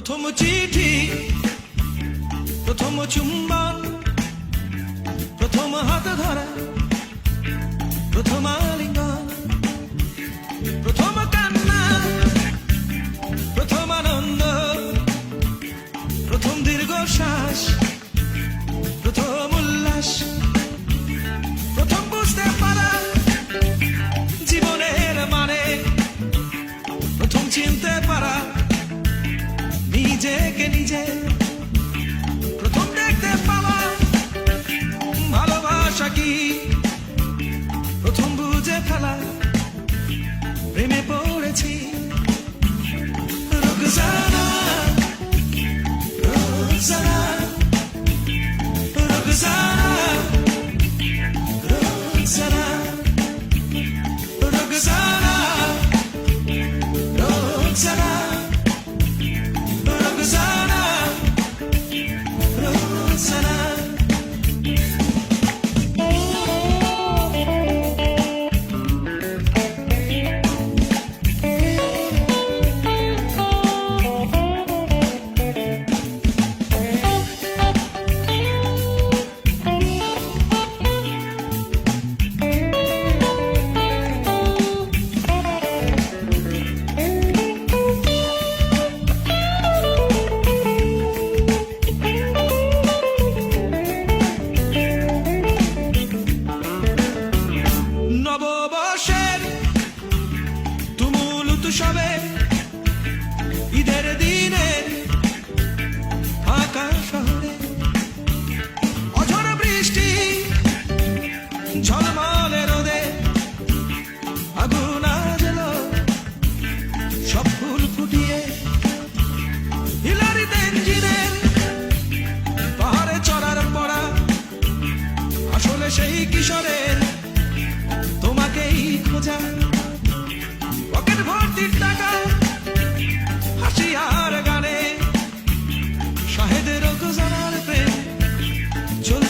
প্রথম চিঠি, প্রথম চুম্বন, প্রথম হাত ধরা, প্রথম আলিঙ্গন, প্রথম কান্না, প্রথম আনন্দ, প্রথম দীর্ঘশ্বাস। 理解。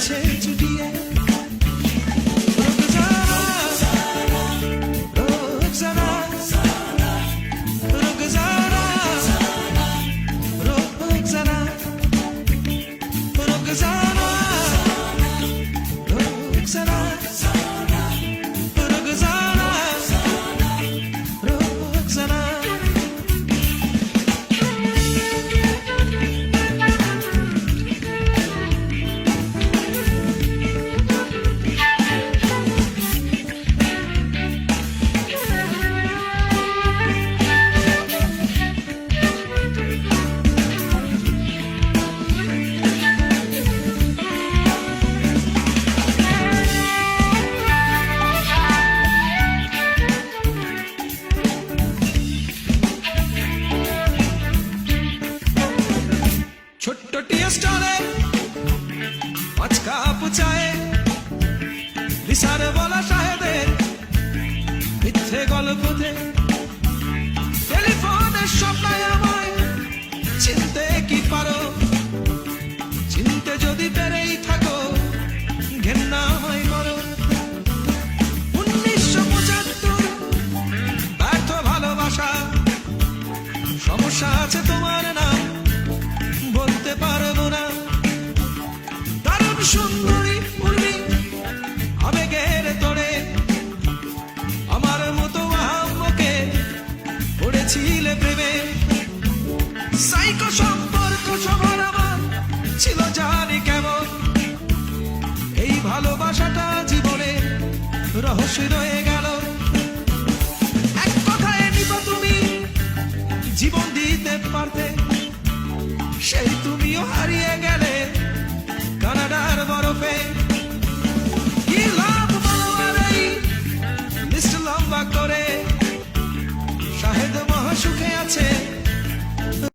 change. রহস্য রয়ে গেল। এক কথায় নিব তুমি জীবন দিতে পারতে। সেই